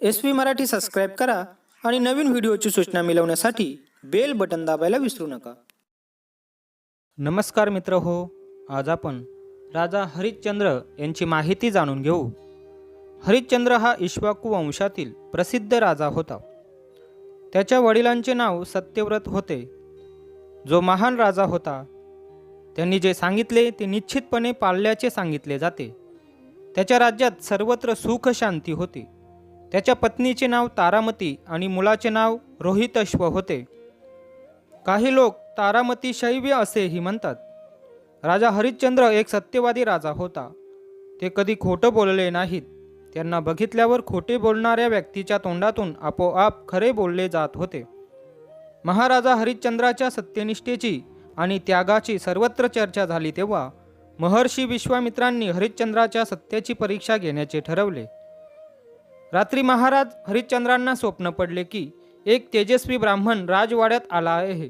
S P Marathi subscribe करा आणि नवीन व्हिडिओची सूचना मिळवण्यासाठी बेल बटन दाबायला विसरू नका. नमस्कार मित्र हो आज आपण राजा हरिश्चंद्र यांची माहिती जाणून घेऊ. हरिश्चंद्र हा इश्वाकू वंशातील प्रसिद्ध राजा होता. त्याच्या वडिलांचे नाव सत्यव्रत होते. जो महान राजा होता त्यांनी जे सांगितले ते निश्चितपणे पाळल्याचे सांगितले जाते. त्याच्या राज्यात सर्वत्र सुख शांती होती. त्याच्या पत्नीचे नाव तारामती आणि मुलाचे नाव रोहितश्व होते. काही लोक तारामती शैव्य असेही म्हणतात. राजा हरिश्चंद्र एक सत्यवादी राजा होता. ते कधी खोटं बोलले नाहीत. त्यांना बघितल्यावर खोटे बोलणाऱ्या व्यक्तीच्या तोंडातून आपोआप खरे बोलले जात होते. महाराजा हरिश्चंद्राच्या सत्यनिष्ठेची आणि त्यागाची सर्वत्र चर्चा झाली तेव्हा महर्षी विश्वामित्रांनी हरिश्चंद्राच्या सत्याची परीक्षा घेण्याचे ठरवले. रात्री महाराज हरिश्चंद्रांना स्वप्न पडले की एक तेजस्वी ब्राह्मण राजवाड्यात आला आहे.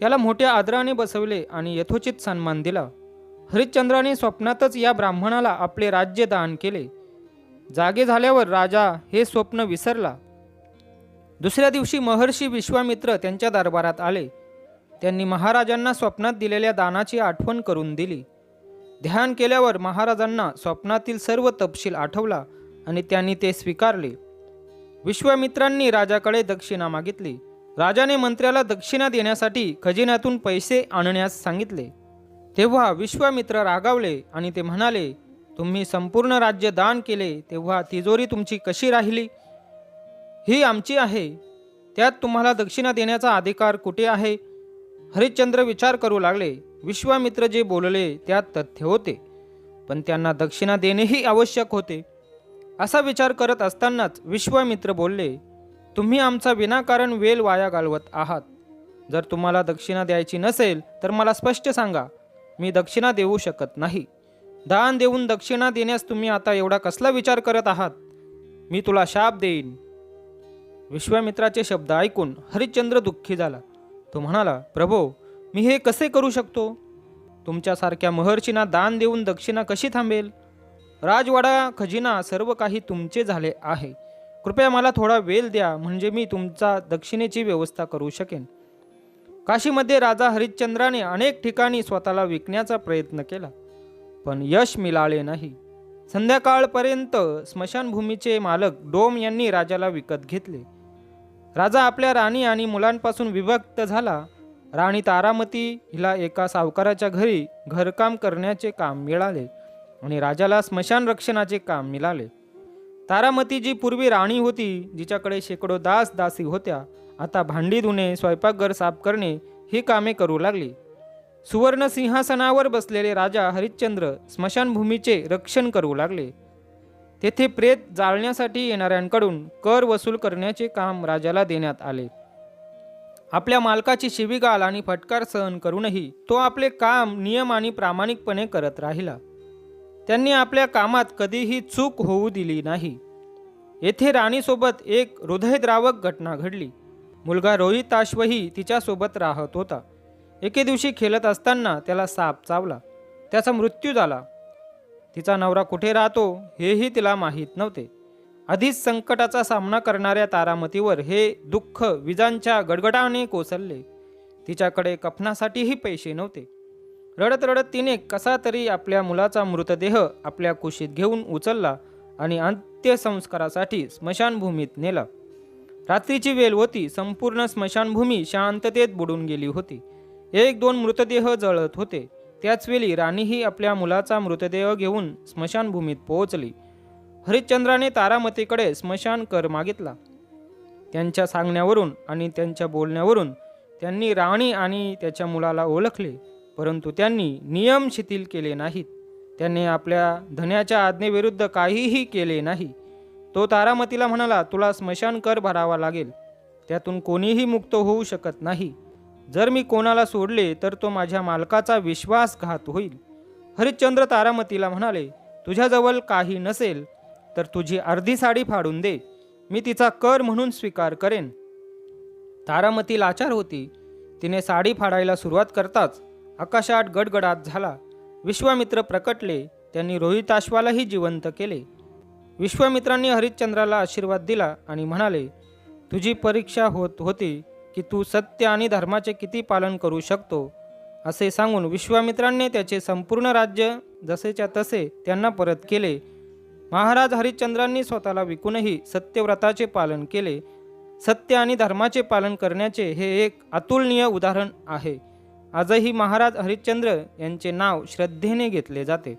त्याला मोठ्या आदराने बसवले आणि यथोचित सन्मान दिला. हरिश्चंद्राने स्वप्नातच या ब्राह्मणाला आपले राज्य दान केले. जागे झाल्यावर राजा हे स्वप्न विसरला. दुसऱ्या दिवशी महर्षी विश्वामित्र त्यांच्या दरबारात आले. त्यांनी महाराजांना स्वप्नात दिलेल्या दानाची आठवण करून दिली. ध्यान केल्यावर महाराजांना स्वप्नातील सर्व तपशील आठवला आणि त्यांनी ते स्वीकारले. विश्वामित्रांनी राजाकडे दक्षिणा मागितली. राजाने मंत्र्याला दक्षिणा देण्यासाठी खजिन्यातून पैसे आणण्यास सांगितले. तेव्हा विश्वामित्र रागावले आणि ते म्हणाले तुम्ही संपूर्ण राज्य दान केले तेव्हा तिजोरी तुमची कशी राहिली? ही आमची आहे. त्यात तुम्हाला दक्षिणा देण्याचा अधिकार कुठे आहे? हरिश्चंद्र विचार करू लागले. विश्वामित्र जे बोलले त्यात तथ्य होते. पण त्यांना दक्षिणा देणेही आवश्यक होते. असा विचार करत असतानाच विश्वामित्र बोलले तुम्ही आमचा विनाकारण वेल वाया घालवत आहात. जर तुम्हाला दक्षिणा द्यायची नसेल तर मला स्पष्ट सांगा मी दक्षिणा देऊ शकत नाही. दान देऊन दक्षिणा देण्यास तुम्ही आता एवढा कसला विचार करत आहात? मी तुला शाप देईन. विश्वामित्राचे शब्द ऐकून हरिश्चंद्र दुःखी झाला. तो म्हणाला प्रभो मी हे कसे करू शकतो? तुमच्यासारख्या महर्षींना दान देऊन दक्षिणा कशी थांबेल? राजवाडा खजिना सर्व काही तुमचे झाले आहे. कृपया मला थोडा वेळ द्या म्हणजे मी तुमचा दक्षिणेची व्यवस्था करू शकेन. काशीमध्ये राजा हरिश्चंद्राने अनेक ठिकाणी स्वतःला विकण्याचा प्रयत्न केला पण यश मिळाले नाही. संध्याकाळपर्यंत स्मशानभूमीचे मालक डोम यांनी राजाला विकत घेतले. राजा आपल्या राणी आणि मुलांपासून विभक्त झाला. राणी तारामती हिला एका सावकाराच्या घरी घरकाम करण्याचे काम मिळाले. आणि राजाला स्मशान रक्षणाचे काम मिळाले. तारामती जी पूर्वी राणी होती जिच्याकडे शेकडो दास दासी होत्या आता भांडी धुणे स्वयंपाकघर साफ करणे ही कामे करू लागली. सुवर्ण सिंहासनावर बसलेले राजा हरिश्चंद्र स्मशानभूमीचे रक्षण करू लागले. तेथे प्रेत जाळण्यासाठी येणाऱ्यांकडून कर वसूल करण्याचे काम राजाला देण्यात आले. आपल्या मालकाची शिवीगाल आणि फटकार सहन करूनही तो आपले काम नियम आणि प्रामाणिकपणे करत राहिला. त्यांनी आपल्या कामात कधीही चूक होऊ दिली नाही. येथे राणीसोबत एक हृदयद्रावक घटना घडली. मुलगा रोहिताश्वही तिच्यासोबत राहत होता. एके दिवशी खेळत असताना त्याला साप चावला. त्याचा मृत्यू झाला. तिचा नवरा कुठे राहतो हेही तिला माहीत नव्हते. आधीच संकटाचा सामना करणाऱ्या तारामतीवर हे दुःख विजांच्या गडगडाने कोसळले. तिच्याकडे कफनासाठीही पैसे नव्हते. रडत रडत तिने कसा तरी आपल्या मुलाचा मृतदेह आपल्या कुशीत घेऊन उचलला आणि अंत्यसंस्कारासाठी स्मशानभूमीत नेला. रात्रीची वेळ होती संपूर्ण स्मशानभूमी शांततेत बुडून गेली होती. एक दोन मृतदेह जळत होते. त्याचवेळी राणीही आपल्या मुलाचा मृतदेह घेऊन स्मशानभूमीत पोहोचली. हरिश्चंद्राने तारामतीकडे स्मशान कर मागितला. त्यांच्या सांगण्यावरून आणि त्यांच्या बोलण्यावरून त्यांनी राणी आणि त्याच्या मुलाला ओळखले. परंतु त्यांनी नियम शिथिल केले नाहीत. त्यांनी आपल्या धन्याच्या आज्ञेविरुद्ध काहीही केले नाही. तो तारामतीला म्हणाला तुला स्मशान कर भरावा लागेल. त्यातून कोणीही मुक्त होऊ शकत नाही. जर मी कोणाला सोडले तर तो माझ्या मालकाचा विश्वासघात होईल. हरिश्चंद्र तारामतीला म्हणाले तुझ्याजवळ काही नसेल तर तुझी अर्धी साडी फाडून दे. मी तिचा कर म्हणून स्वीकार करेन. तारामती लाचार होती. तिने साडी फाडायला सुरुवात करताच आकाशात गडगडाट झाला. विश्वामित्र प्रकटले त्यांनी रोहिताश्वालाही जिवंत केले. विश्वामित्रांनी हरिश्चंद्राला आशीर्वाद दिला आणि म्हणाले तुझी परीक्षा होत होती की तू सत्य आणि धर्माचे किती पालन करू शकतो असे सांगून विश्वामित्रांनी त्याचे संपूर्ण राज्य जसेच्या तसे त्यांना परत केले. महाराज हरिश्चंद्रांनी स्वतःला विकूनही सत्यव्रताचे पालन केले. सत्य आणि धर्माचे पालन करण्याचे हे एक अतुलनीय उदाहरण आहे. आजही महाराज हरिश्चंद्र यांचे नाव श्रद्धेने घेतले जाते.